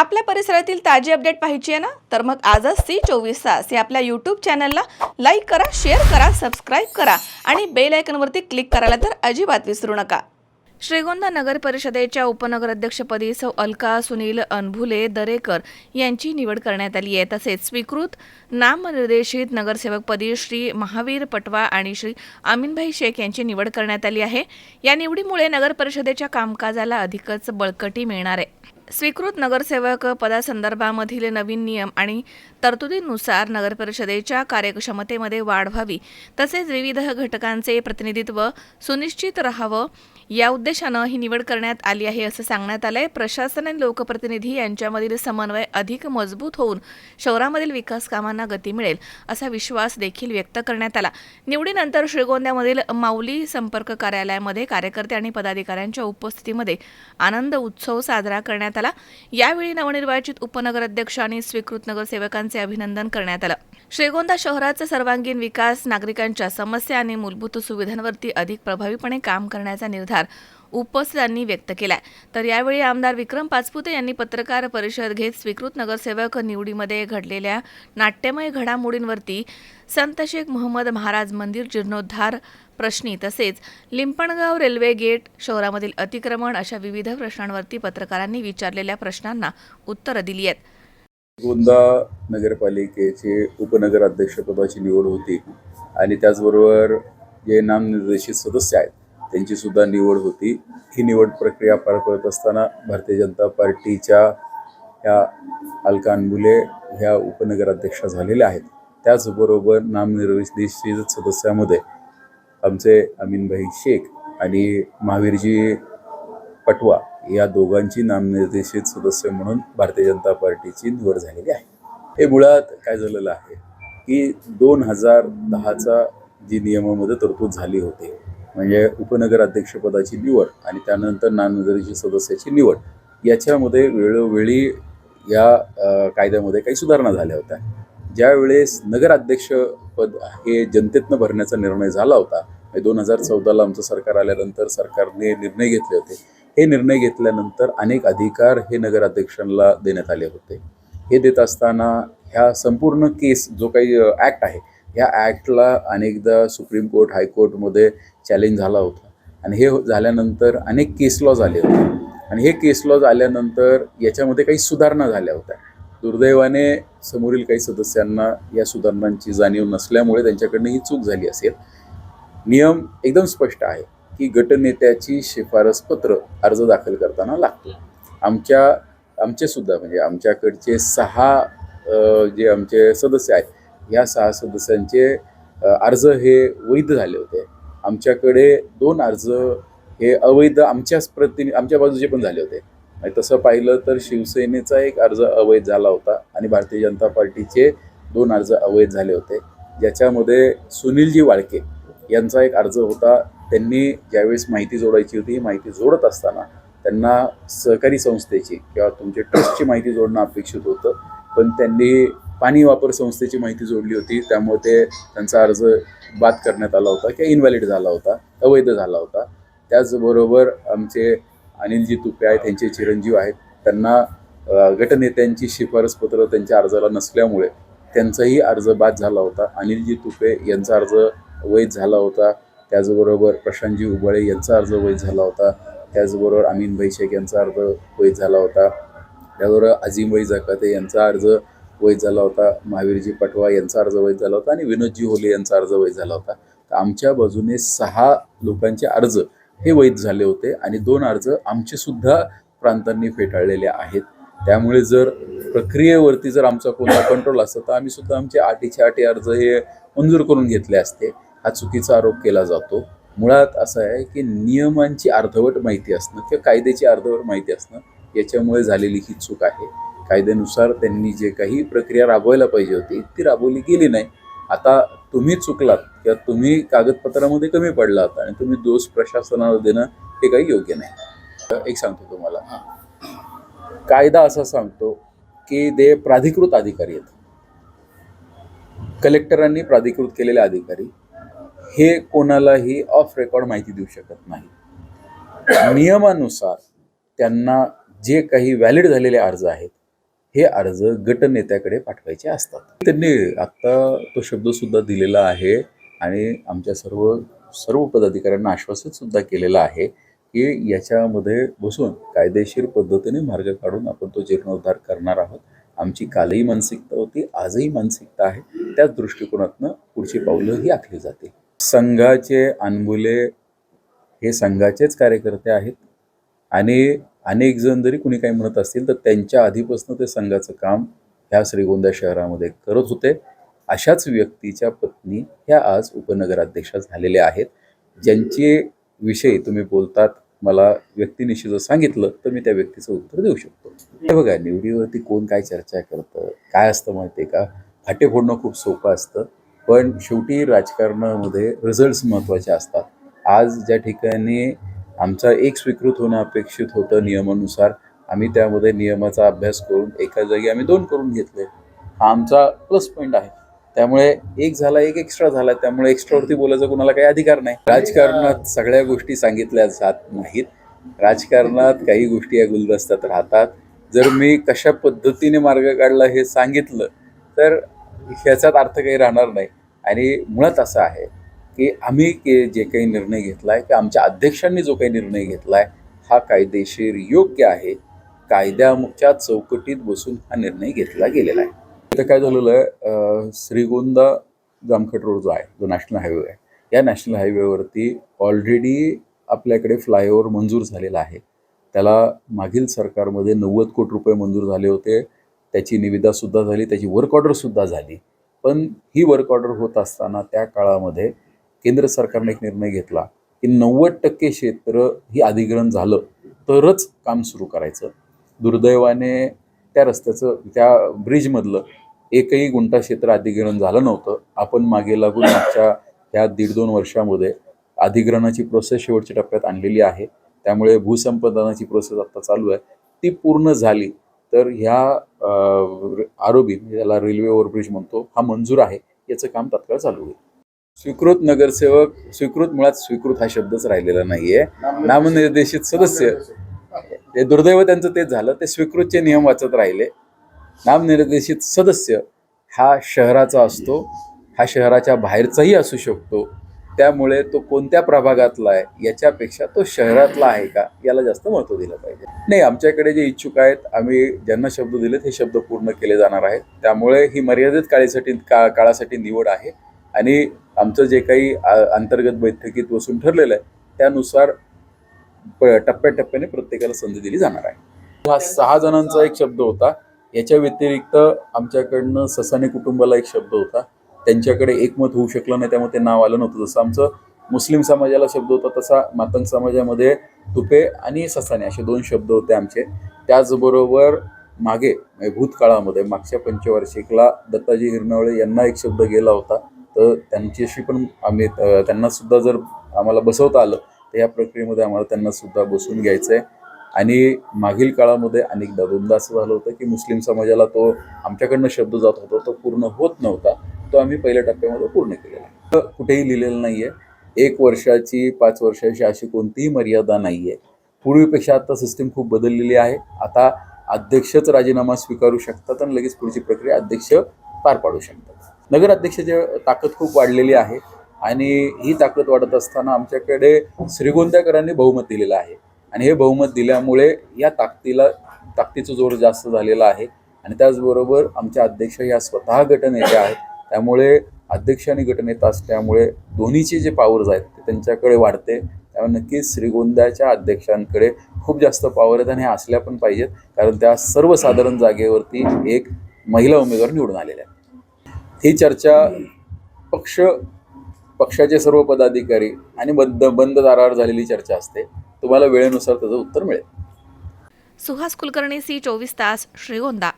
आपल्या परिसरातील ताजी अपडेट पाहिजे आहे ना? तर मग आजच सी चोवीस तास या आपल्या यूट्यूब चॅनलला लाईक करा शेअर करा सबस्क्राईब करा आणि बेल आयकनवरती क्लिक करायला तर अजिबात विसरू नका. श्रीगोंदा नगर परिषदेच्या उपनगराध्यक्षपदी सौ अलका सुनील अनभुले दरेकर यांची निवड करण्यात आली आहे. तसेच स्वीकृत नामनिर्देशित नगरसेवकपदी श्री महावीर पटवा आणि श्री अमीनभाई शेख यांची निवड करण्यात आली आहे. या निवडीमुळे नगर परिषदेच्या कामकाजाला अधिकच बळकटी मिळणार आहे. स्वीकृत नगरसेवक पदासंदर्भामधील नवीन नियम आणि तरतुदींनुसार नगरपरिषदेच्या कार्यक्षमतेमध्ये वाढ व्हावी तसेच विविध घटकांचे प्रतिनिधित्व सुनिश्चित राहावं या उद्देशानं ही निवड करण्यात आली आहे असं सांगण्यात आलंय. प्रशासन आणि लोकप्रतिनिधी यांच्यामधील समन्वय अधिक मजबूत होऊन शहरामधील विकास कामांना गती मिळेल असा विश्वास देखील व्यक्त करण्यात आला. निवडीनंतर श्रीगोंद्यामधील माऊली संपर्क कार्यालयामध्ये कार्यकर्ते आणि पदाधिकाऱ्यांच्या उपस्थितीमध्ये आनंद उत्सव साजरा करण्यात आला. यावेळी नवनिर्वाचित उपनगराध्यक्ष आणि स्वीकृत नगरसेवकांचे अभिनंदन करण्यात आलं. श्रीगोंदा शहराचा सर्वांगीण विकास नागरिकांच्या समस्या आणि मूलभूत सुविधांवरती अधिक प्रभावीपणे काम करण्याचा निर्धार उपस्थितांनी व्यक्त केलाय. तर यावेळी आमदार विक्रम पाचपुते यांनी पत्रकार परिषद घेत स्वीकृत नगरसेवक निवडीमध्ये घडलेल्या नाट्यमय घडामोडींवरती संत शेख मोहम्मद महाराज मंदिर जीर्णोद्धार प्रश्नी तसेच लिंपणगाव रेल्वे गेट शहरामधील अतिक्रमण अशा विविध प्रश्नांवरती पत्रकारांनी विचारलेल्या प्रश्नांना उत्तरं दिली आहेत. गोंदा नगरपालिकेचे उपनगराध्यक्षपदाची निवड होती आणि त्याचबरोबर जे नामनिर्देशित सदस्य आहेत त्यांची सुद्धा निवड होती. ही निवड प्रक्रिया पार पडत असताना भारतीय जनता पार्टीच्या ह्या अलकान मुले ह्या उपनगराध्यक्षा झालेल्या आहेत. त्याचबरोबर नामनिर्देशित सदस्यामध्ये आमचे अमीनभाई शेख आणि महावीरजी पटवा या दोघांची नामनिर्देशित सदस्य म्हणून भारतीय जनता पार्टीची निवड झालेली आहे. हे मुळात काय झालेलं आहे की दोन हजार दहाचा जी नियमामध्ये तरतूद झाली होती म्हणजे उपनगराध्यक्षपदाची निवड आणि त्यानंतर नामनिर्देशित सदस्याची निवड याच्यामध्ये वेळोवेळी या कायद्यामध्ये काही सुधारणा झाल्या होत्या. ज्यावेळेस नगराध्यक्षपद हे जनतेतनं भरण्याचा निर्णय झाला होता म्हणजे दोन हजार चौदाला आमचं सरकार आल्यानंतर सरकारने निर्णय घेतले होते. हे निर्णय घेतल्यानंतर अनेक अधिकार हे नगराध्यक्षांना देण्यात आले होते. हे देत असताना ह्या संपूर्ण केस जो काही ॲक्ट आहे ह्या ॲक्टला अनेकदा सुप्रीम कोर्ट हायकोर्टमध्ये चॅलेंज झाला होता. आणि हे झाल्यानंतर अनेक केस लॉज आले होते. आणि हे केस लॉज आल्यानंतर याच्यामध्ये काही सुधारणा झाल्या होत्या. दुर्दैवाने समोरील काही सदस्यांना या सुधारणांची जाणीव नसल्यामुळे त्यांच्याकडनं ही चूक झाली असेल. नियम एकदम स्पष्ट आहे की गटनेत्याची शिफारस पत्र अर्ज दाखल करताना लागतो. आमच्या आमचे सुद्धा म्हणजे आमच्याकडचे सहा जे आमचे सदस्य आहेत या सहा सदस्यांचे अर्ज हे वैध झाले होते. आमच्याकडे दोन अर्ज हे अवैध आमच्याच प्रतिनि आमच्या बाजूचे पण झाले होते. आणि तसं पाहिलं तर शिवसेनेचा एक अर्ज अवैध झाला होता आणि भारतीय जनता पार्टीचे दोन अर्ज अवैध झाले होते. ज्याच्यामध्ये सुनीलजी वाळके यांचा एक अर्ज होता. त्यांनी ज्यावेळेस माहिती जोडायची होती ही माहिती जोडत असताना त्यांना सहकारी संस्थेची किंवा तुमच्या ट्रस्टची माहिती जोडणं अपेक्षित होतं. पण त्यांनी पाणी वापर संस्थेची माहिती जोडली होती. त्यामुळे ते त्यांचा अर्ज बाद करण्यात आला होता किंवा इनव्हॅलिड झाला होता अवैध झाला होता. त्याचबरोबर आमचे अनिलजी तुपे आहेत त्यांचे चिरंजीव आहेत. त्यांना गटनेत्यांची शिफारस पत्र त्यांच्या अर्जाला नसल्यामुळे त्यांचाही अर्ज बाद झाला होता. अनिलजी तुपे यांचा अर्ज वैध झाला होता. त्याचबरोबर प्रशांतजी उबाळे यांचा अर्ज वैध झाला होता. त्याचबरोबर अमीनभाई शेख यांचा अर्ज वैध झाला होता. त्याचबरोबर अजिमबाई जकाते यांचा अर्ज वैध झाला होता. महावीरजी पटवा यांचा अर्ज वैध झाला होता आणि विनोदजी होले यांचा अर्ज वैध झाला होता. तर आमच्या बाजूने सहा लोकांचे अर्ज हे वैध झाले होते आणि दोन अर्ज आमचे सुद्धा प्रांतांनी फेटाळलेले आहेत. त्यामुळे जर प्रक्रियेवरती जर आमचा कोणता कंट्रोल असता तर आम्ही सुद्धा आमचे आटीचे आठी अर्ज हे मंजूर करून घेतले असते. हा चुकीचा आरोप केला जातो. मुळात असं आहे की नियमांची अर्धवट माहिती असणं किंवा कायद्याची अर्धवट माहिती असणं याच्यामुळे झालेली ही चूक आहे. कायद्यानुसार त्यांनी जे काही प्रक्रिया राबवायला पाहिजे होती ती राबवली गेली नाही. आता तुम्ही चुकलात किंवा तुम्ही कागदपत्रामध्ये कमी पडलात आणि तुम्ही दोष प्रशासनाला देणं हे काही योग्य नाही. एक सांगतो तुम्हाला. कायदा असा सांगतो की ते प्राधिकृत अधिकारी आहेत. कलेक्टरांनी प्राधिकृत केलेले अधिकारी हे कोणालाही ऑफ रेकॉर्ड माहिती देऊ शकत नाही. नियमानुसार त्यांना जे काही व्हॅलिड झालेले अर्ज आहेत हे अर्ज गटनेत्याकडे पाठवायचे असतात. त्यांनी आत्ता तो शब्द सुद्धा दिलेला आहे आणि आमच्या सर्व सर्व पदाधिकाऱ्यांना आश्वासित सुद्धा केलेलं आहे की याच्यामध्ये बसून कायदेशीर पद्धतीने मार्ग काढून आपण तो जीर्णोद्धार करणार आहोत. आमची कालही मानसिकता होती आजही मानसिकता आहे. त्याच दृष्टिकोनातनं पुढची पावलं ही आखली जातील संघाचे अनमुले हे संघाचेच कार्यकर्ते आहेत आणि अनेक जण जरी कुणी काही म्हणत असतील तर त्यांच्या आधीपासून ते संघाचं काम ह्या श्रीगोंदा शहरामध्ये करत होते. अशाच व्यक्तीच्या पत्नी ह्या आज उपनगराध्यक्षा झालेल्या आहेत. ज्यांचे विषयी तुम्ही बोलतात मला व्यक्तिनिशी जर सांगितलं तर मी त्या व्यक्तीचं उत्तर देऊ शकतो. हे बघा निवडीवरती कोण काय चर्चा करतं? काय असतं माहिती आहे का? फाटे फोडणं खूप सोपं असतं पण शेवटी राजकारणामध्ये रिझल्ट्स महत्त्वाचे असतात. आज ज्या ठिकाणी आमचा एक स्वीकृत होणं अपेक्षित होतं नियमानुसार. आम्ही त्यामध्ये नियमाचा अभ्यास करून एका जागी आम्ही दोन करून घेतले. हा आमचा प्लस पॉईंट आहे. त्यामुळे एक झाला एक एक्स्ट्रा झाला. त्यामुळे एक्स्ट्रावरती बोलायचा कुणाला काही अधिकार नाही. राजकारणात सगळ्या गोष्टी सांगितल्या जात नाहीत. राजकारणात काही गोष्टी या गुलदस्त्यात राहतात. जर मी कशा पद्धतीने मार्ग काढला हे सांगितलं तर ह्याच्यात अर्थ काही राहणार नाही. आणि मुळात असं आहे की आम्ही के जे काही निर्णय घेतला आहे की आमच्या अध्यक्षांनी जो काही निर्णय घेतला आहे हा कायदेशीर योग्य आहे. कायद्याच्या चौकटीत बसून हा निर्णय घेतला गेलेला आहे. इथं काय झालेलं आहे श्रीगोंदा जामखेड रोड जो आहे जो नॅशनल हायवे आहे या नॅशनल हायवेवरती ऑलरेडी आपल्याकडे फ्लायओव्हर मंजूर झालेला आहे. त्याला मागील सरकारमध्ये नव्वद कोटी रुपये मंजूर झाले होते. त्याची निविदासुद्धा झाली त्याची वर्क ऑर्डरसुद्धा झाली. पण ही वर्क ऑर्डर होत असताना त्या काळामध्ये केंद्र सरकारने एक निर्णय घेतला की नव्वद टक्के क्षेत्र ही अधिग्रहण झालं तरच काम सुरू करायचं. दुर्दैवाने त्या रस्त्याचं त्या ब्रिजमधलं एकही गुंठा क्षेत्र अधिग्रहण झालं नव्हतं. आपण मागे लागून मागच्या ह्या दीड दोन वर्षामध्ये अधिग्रहणाची प्रोसेस शेवटच्या टप्प्यात आणलेली आहे. त्यामुळे भूसंपादनाची प्रोसेस आता चालू आहे. ती पूर्ण झाली तर ह्या आरोपी ज्याला रेल्वे ओव्हरब्रिज म्हणतो हा मंजूर आहे. याचं काम तात्काळ चालू होईल. स्वीकृत नगरसेवक स्वीकृत मुळात स्वीकृत हा शब्दच राहिलेला नाहीये. नामनिर्देशित सदस्य. ते दुर्दैव त्यांचं तेच झालं. ते स्वीकृतचे नियम वाचत राहिले. नामनिर्देशित सदस्य हा शहराचा असतो. हा शहराच्या बाहेरचाही असू शकतो. त्यामुळे तो कोणत्या प्रभागातला आहे याच्यापेक्षा तो शहरातला आहे का याला जास्त महत्त्व दिलं पाहिजे. नाही आमच्याकडे जे इच्छुक आहेत आम्ही ज्यांना शब्द दिलेत हे शब्द पूर्ण केले जाणार आहेत. त्यामुळे ही मर्यादित काळीसाठी का काळासाठी निवड आहे. आणि आमचं जे काही अ, अंतर्गत बैठकीत बसून ठरलेलं आहे त्यानुसार प- टप्प्याटप्प्याने प्रत्येकाला संधी दिली जाणार आहे. हा सहा जणांचा एक शब्द होता. याच्या व्यतिरिक्त आमच्याकडनं ससाने कुटुंबाला एक शब्द होता. त्यांच्याकडे एकमत होऊ शकलं नाही त्यामुळे ते नाव आलं नव्हतं. जसं आमचं मुस्लिम समाजाला शब्द होता तसा मातंग समाजामध्ये तुपे आणि ससाने असे दोन शब्द होते आमचे. त्याचबरोबर मागे भूतकाळामध्ये मागच्या पंचवार्षिकला दत्ताजी हिरनावळे यांना एक शब्द गेला होता. तर त्यांच्याशी पण आम्ही त्यांनासुद्धा त्यांना सुद्धा जर आम्हाला बसवता आलं तर या प्रक्रियेमध्ये आम्हाला त्यांना सुद्धा बसून घ्यायचं आहे आणि मागील काळामध्ये अनेकदा दोनदा असं झालं होतं की मुस्लिम समाजाला तो आमच्याकडनं शब्द जात होता तो पूर्ण होत नव्हता. तो आम्ही पहिल्या टप्प्यामध्ये पूर्ण केलेला आहे. तर कुठेही लिहिलेलं नाही आहे एक वर्षाची पाच वर्षाची अशी कोणतीही मर्यादा नाही आहे पूर्वीपेक्षा आता सिस्टीम खूप बदललेली आहे. आता अध्यक्षच राजीनामा स्वीकारू शकतात आणि लगेच पुढची प्रक्रिया अध्यक्ष पार पाडू शकतात. नगराध्यक्षाची ताकद खूप वाढलेली आहे आणि ही ताकद वाढत असताना आमच्याकडे श्रीगोंद्याकरांनी बहुमत दिलेलं आहे. आणि हे बहुमत दिल्यामुळे या ताकदीला ताकदीचा जोर जास्त झालेला आहे आणि त्याचबरोबर आमच्या अध्यक्ष या स्वतः गटनेत्या आहेत. त्यामुळे अध्यक्ष आणि गटनेता असल्यामुळे दोन्हीचे जे पॉवर्स आहेत ते त्यांच्याकडे वाढते. त्यामुळे नक्कीच श्रीगोंद्याच्या अध्यक्षांकडे खूप जास्त पॉवर आहेत आणि ह्या असल्या पण पाहिजेत. कारण त्या सर्वसाधारण जागेवरती एक महिला उमेदवार निवडून आलेल्या आहेत. ही चर्चा पक्ष पक्षाचे सर्व पदाधिकारी आणि बंद बंद दारावर झालेली चर्चा असते. तुम्हाला वेळेनुसार त्याचं उत्तर मिळेल. सुहास कुलकर्णी सी चोवीस तास श्रीगोंदा.